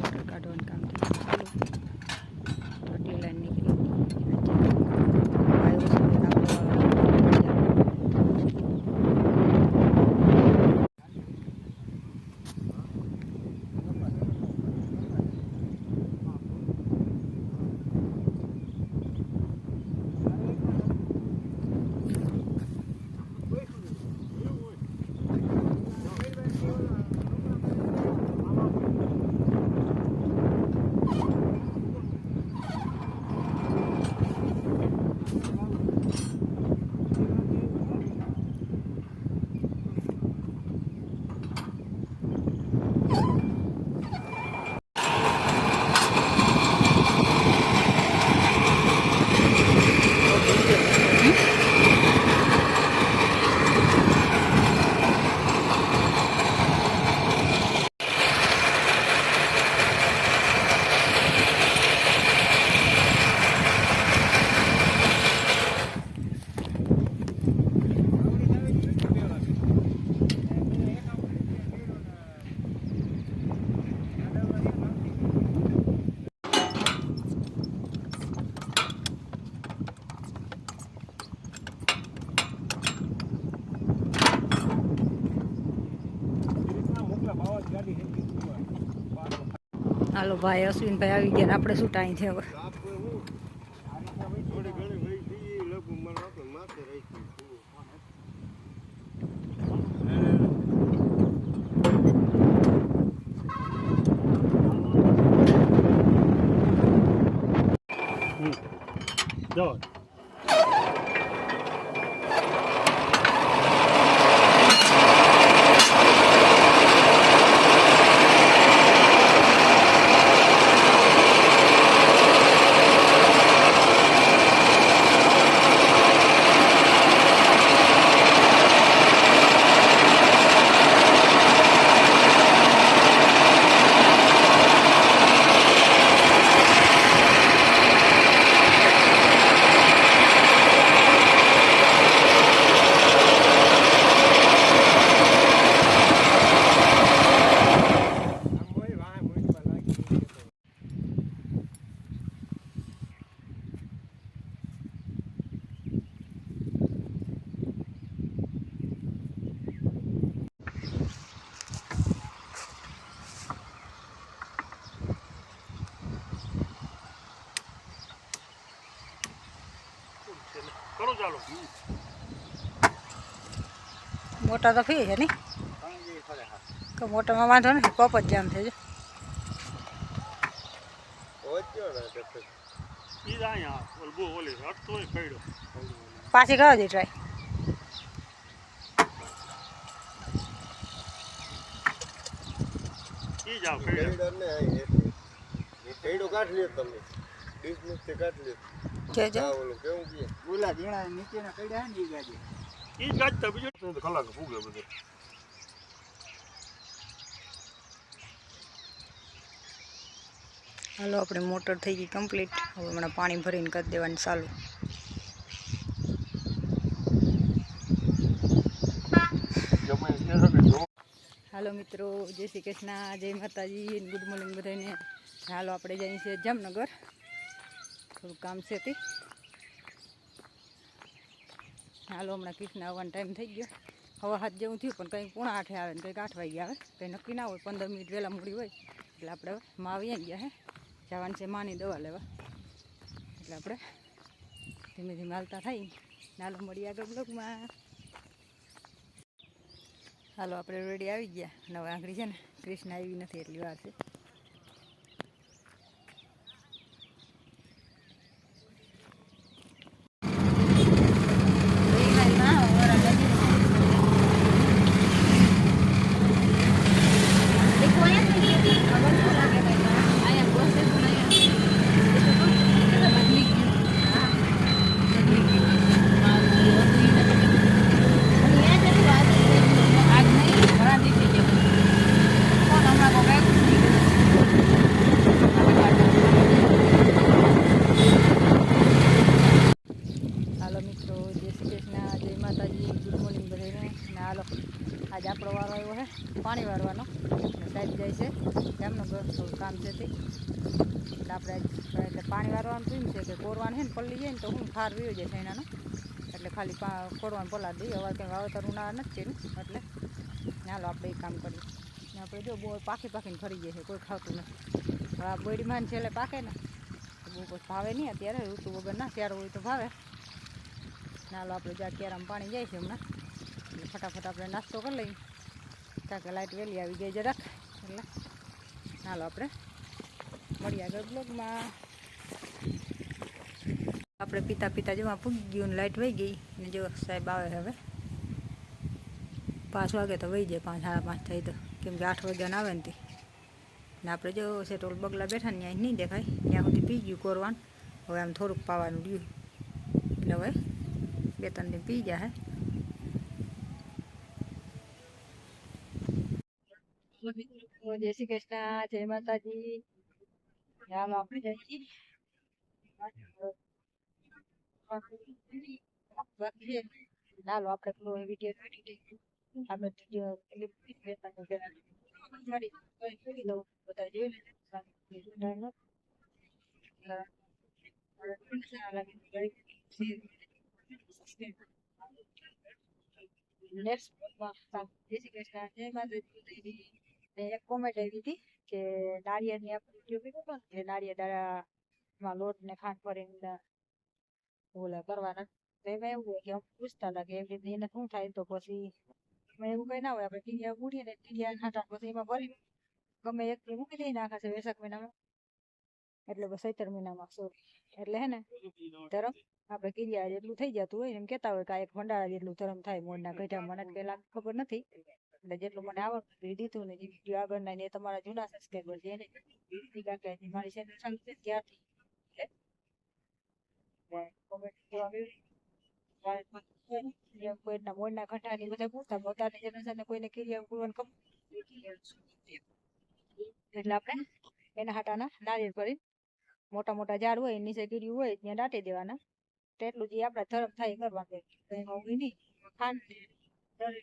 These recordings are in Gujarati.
Pagkakaroon kami. હાલો ભાઈ અશ્વિનભાઈ આવી ગયા. આપણે શું ટાઈમ છે હવે થોડી ઘણી વહી ગઈ, એ લગભગ મને આપણે માથે રાખી. જો આમ હોય, વાહ, મોઢમાં લાગી. કરો ચાલો મોટા તો ફી છે ને? તો મોટામાં વાંધો ને પપ જ જામ થઈ જાય. પછી. ઈ જ અહીંયા ઓલબો ઓલી હટતો હોય કઈડો પાછી ગયો છે ટ્રાય કાઢ લે તમે કાઢ લ્યો. જે જે આ ઓલું કેવું કે ઓલા ઝીણા નીચેના કઈડા હે ને ઈ ગાડી ઈ જ ગાજતા બીજું તો કલાક ભૂગે બધે? હાલો આપણે મોટર થઈ ગઈ કમ્પ્લીટ. હવે હમણાં પાણી ભરીને કરી દેવાનું ચાલુ. ગમે એ શકે જો હાલો મિત્રો જય શ્રી કૃષ્ણ જય માતાજી ગુડ મોર્નિંગ બધાને. હાલો આપણે જઈએ છીએ જામનગર. થોડું કામ છે તે. હાલો, હમણાં કૃષ્ણ આવવાનો ટાઈમ થઈ ગયો. હવા હાથ જેવું થયું, પણ કંઈક પૂણા આઠે આવે ને કંઈક આઠ વાગે આવે. કંઈ નક્કી ના હોય, પંદર મિનિટ વહેલા મૂડી હોય. એટલે આપણે માં આવી ગયા હે. જવાનું છે માની દવા લેવા. એટલે આપણે ધીમે ધીમે હાલતા થઈ નાલો મળી આગળ બ્લોગમાં હાલો, આપણે રેડી આવી ગયા. અને હવે આંગળી છે ને, કૃષ્ણ આવી નથી એટલી વાર છે હાલો મિત્રો જય શ્રી કૃષ્ણ જય માતાજી ગુડ મોર્નિંગ બધાને ને હાલો આજે આપણો વારો આવ્યો છે પાણી વારવાનો અને સાહેબ જાય છે એમનું ઘર થોડું કામ છે તે એટલે આપણે એટલે પાણી છે કે કોરવાન છે ને પલ્લી જાય ને તો હું ખાર વીયો જાય એનાનો એટલે ખાલી પા કોરવાનું પલા દઈએ અવાર કંઈ વાવેતર ઉના નથી કર્યું, એટલે ચાલો આપણે એ કામ કરીએ. ને આપણે જો બહુ પાકી પાકીને ફરી જાય છે, કોઈ ખાતું નથી. હવે આ બોડીમાં છેલ્લે પાકે ને. બહુ પછી ભાવે નહીં અત્યારે, ઋતુ વગર ના ત્યારે હોય તો ભાવે. ચાલો આપણે જ્યાં કેરામાં પાણી જાય છે હમણાં. એટલે ફટાફટ આપણે નાસ્તો કરી લઈએ. કારણ લાઇટ વહેલી આવી ગઈ જરાક. એટલે ચાલો આપણે મળીએ આગળ બ્લોગમાં. આપણે પિતા પિતા જેમાં પૂગી ગયું ને લાઇટ વહી ગઈ. ને જો સાહેબ આવે હવે. પાંચ વાગે તો વહી જાય, પાંચ, સાડા પાંચ થઈ તો. કેમ કે આઠ વાગ્યાને આવે ને ને આપણે જો છે બગલા બેઠા ને ત્યાં નહીં દેખાય. ત્યાં સુધી પી ગયું કોરવાનું. હવે આમ થોડુંક પાવાનું રહ્યું. એટલે હવે બે, ત્રણ દિન પી જાય જય શ્રી કૃષ્ણ, જય માતાજી. રામ આપણે જઈએ ચાલો આપણે આપણે વીડિયો બધા એક કોમેન્ટ આવી હતી કે નાળિયેરની આપણે વીડિયો નાળિયેર દાળામાં લોટ ને ખાંડ ભરીને ઓલા કરવાના. એમાં એવું હોય કે અમ પૂછતા કે એવી રીતે એને શું થાય તો પછી એમાં એવું કઈ ના હોય. આપણે ટીડિયા ઉડીએ ને ટીડિયા ખાટા પછી એમાં ભરી ગમે એક મૂકી દઈ નાખે છે વેસક મહિનામાં. એટલે બસ સૈતર મહિનામાં, સોરી. એટલે હે ને, ધરમ. આપણે કિરિયા જેટલું થઈ જતું હોય એમ કેતા હોય કે એક ભંડારા જેટલું ધરમ થાય મોરના ગઢા મને કઈ લાગ ખબર નથી. એટલે જેટલું મને આવડતું એ દીધું ને જે આગળના એ તમારા જૂના સબસ્ક્રાઈબર છે એને મારી ચેનલ ચાલુ છે એટલે comment જોવા મળ્યું. જેમ કોઈના એના હાટાના નારિયેળ ભરી મોટા મોટા ઝાડ હોય નીચે કીડ્યું હોય ત્યાં દાટી દેવાના તેટલું જે આપણા ધરમ થાય કરવાનું ને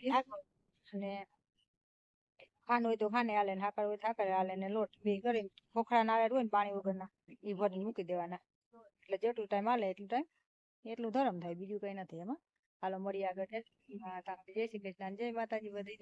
હાકર અને ખાંડ હોય તો ખાંડે હાલે ને હાકર હોય તો હાકર હાલે ને લોટ, બે કરી ખોખરા નાળિયેર હોય ને પાણી વગરના એ ભરીને મૂકી દેવાના. એટલે જેટલું ટાઈમ હાલે એટલું ટાઈમ એટલું ધરમ થાય બીજું કઈ નથી એમાં. હાલો મળીએ આગળ જય શ્રી કૃષ્ણ જય માતાજી બધી